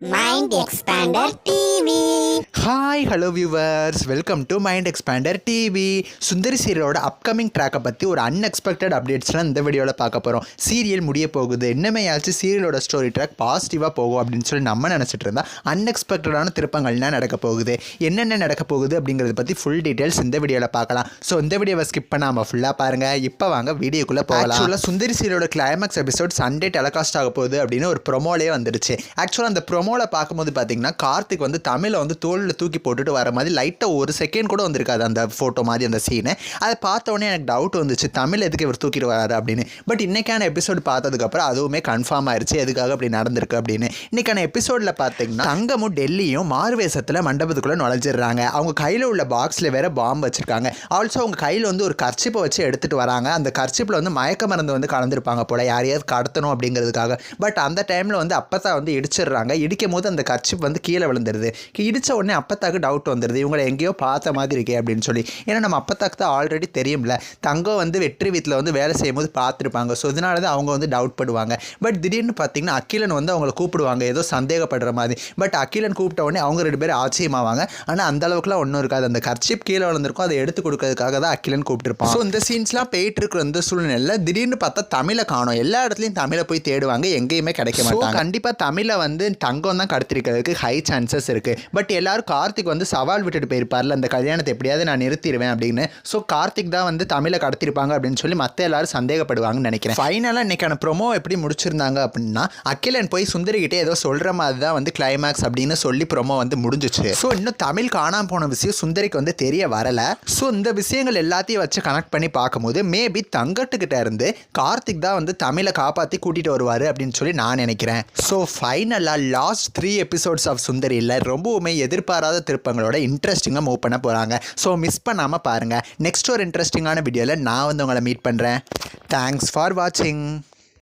Mind Expander TV. Hi hello viewers welcome to Mind Expander TV Sundari சீரியலோட upcoming ட்ராக்கை பற்றி ஒரு unexpected அப்டேட்ஸ்லாம் இந்த வீடியோவில் பார்க்க போகிறோம் சீரியல் முடிய போகுது. இன்னமே ஆச்சு சீரியலோட ஸ்டோரி ட்ராக் பாசிட்டிவாக போகும் அப்படின்னு சொல்லி நம்ம நினச்சிட்டு இருந்தா அன்எக்ஸ்பெக்டடான திருப்பங்கள்லாம் நடக்க போகுது? என்னென்ன நடக்க போகுது அப்படிங்கிறத பற்றி ஃபுல் டீட்டெயில்ஸ் இந்த வீடியோவில் பார்க்கலாம். ஸோ இந்த வீடியோவை ஸ்கிப் பண்ணாமல் ஃபுல்லாக பாருங்கள் இப்போ வாங்க வீடியோக்குள்ளே போகலாம். ஆக்சுவலாக சுந்தரி சீரியலோட கிளைமேக்ஸ் எபிசோட் சண்டே டெலகாஸ்ட் ஆக போகுது அப்படின்னு ஒரு ப்ரொமோலே வந்துருச்சு. ஆக்சுவலாக அந்த ப்ரொமோவில் பார்க்கும்போது பார்த்தீங்கன்னா கார்த்திக் வந்து தமிழை வந்து தோளில் தூக்கி போட்டுட்டு வர மாதிரி லைட்டாக ஒரு செகண்ட் கூட வந்திருக்காது அந்த ஃபோட்டோ மாதிரி அந்த சீனு அதை பார்த்த எனக்கு டவுட் வந்துச்சு தமிழ் எதுக்கு இவர் தூக்கிட்டு வராரு அப்படின்னு. பட் இன்றைக்கான எபிசோடு பார்த்ததுக்கப்புறம் அதுவுமே கன்ஃபார்ம் ஆயிடுச்சு எதுக்காக அப்படி நடந்திருக்கு அப்படின்னு. இன்றைக்கான எபிசோடில் பார்த்தீங்கன்னா தங்கமும் டெல்லியும் மாறுவேஷத்தில் மண்டபத்துக்குள்ளே நுழைஞ்சிடுறாங்க. அவங்க கையில் உள்ள பாக்ஸில் வேற பாம்பு வச்சுருக்காங்க. ஆல்சோ அவங்க கையில் வந்து ஒரு கர்ச்சிப்பை வச்சு எடுத்துகிட்டு வராங்க. அந்த கர்ச்சிப்பில் வந்து மயக்க மருந்து வந்து கலந்துருப்பாங்க போல் யாரையாவது கடத்தணும் அப்படிங்கிறதுக்காக. பட் அந்த டைமில் வந்து அப்போ தான் வந்து இடிச்சிடுறாங்க. இடிக்கும் போது அந்த கர்ச்சிப் வந்து கீழே விழுந்துருது. இடித்த உடனே அப்பத்தாக்கு டவுட் வந்துடுது இவங்களை எங்கேயோ பார்த்த மாதிரி இருக்கே அப்படின்னு சொல்லி. ஏன்னா நம்ம அப்பத்தாக்கு தான் ஆல்ரெடி தெரியும்ல. தங்கம் வந்து வெற்றி வீட்டில் வந்து வேலை செய்யும்போது பார்த்துருப்பாங்க. ஸோ இதனால தான் அவங்க வந்து டவுட் படுவாங்க. பட் திடீர்னு பார்த்தீங்கன்னா அகிலன் வந்து அவங்கள கூப்பிடுவாங்க. ஏதோ சந்தேகப்படுற மாதிரி. பட் அகிலன் கூப்பிட்ட உடனே அவங்க ரெண்டு பேரும் ஆச்சரியமாவாங்க. ஆனால் அந்த அளவுக்குலாம் ஒன்றும் இருக்காது. அந்த கர்ச்சிப் கீழே விழுந்திருக்கும். அதை எடுத்து கொடுக்கறதுக்காக தான் அகிலன் கூப்பிட்டுருப்பான். ஸோ இந்த சீன்ஸ்லாம் போயிட்டு இருக்கிற இந்த சூழ்நிலையில் திடீர்னு பார்த்தா தமிழை காணும். எல்லா இடத்துலையும் தமிழை போய் தேடுவாங்க. எங்கேயுமே கிடைக்க மாட்டாங்க. கண்டிப்பாக தமிழை வந்து தங்கம் தான் கடத்திருக்கிறதுக்கு ஹை சான்சஸ் இருக்குது பட் எல்லாரும் கார்த்திக் வந்து சவால் விட்டுட்டு போயிருப்பார்ல அந்த கல்யாணத்தை எப்படியாவது நான் நிறுத்திடுவேன் அப்படின்னு. ஸோ கார்த்திக் தான் வந்து தமிழை கடத்திருப்பாங்க அப்படின்னு சொல்லி மற்ற எல்லாரும் சந்தேகப்படுவாங்கன்னு நினைக்கிறேன். ஃபைனலாக இன்னைக்கான ப்ரொமோ எப்படி முடிச்சிருந்தாங்க அப்படின்னா அகிலன் போய் சுந்தரிக்கிட்டே ஏதோ சொல்கிற மாதிரி தான் வந்து கிளைமேக்ஸ் அப்படின்னு சொல்லி ப்ரொமோ வந்து முடிஞ்சிச்சு. ஸோ இன்னும் தமிழ் காணாம போன விஷயம் சுந்தரிக்கு வந்து தெரிய வரல. ஸோ இந்த விஷயங்கள் எல்லாத்தையும் வச்சு கனெக்ட் பண்ணி பார்க்கும்போது மேபி தங்கட்டுக்கிட்ட இருந்து கார்த்திக் தான் வந்து தமிழை காப்பாற்றி கூட்டிகிட்டு வருவார் அப்படின்னு சொல்லி நான் நினைக்கிறேன். ஸோ ஃபைனலாக last last three episodes of சுந்தரியில் ரொம்பவுமே எதிர்பாராத திருப்பங்களோட இன்ட்ரெஸ்டிங்காக மூவ் பண்ண போகிறாங்க ஸோ மிஸ் பண்ணாமல் பாருங்கள் நெக்ஸ்ட் ஒரு இன்ட்ரெஸ்டிங்கான வீடியோவில் நான் வந்து உங்களை மீட் பண்ணுறேன் தேங்க்ஸ் ஃபார் வாட்சிங்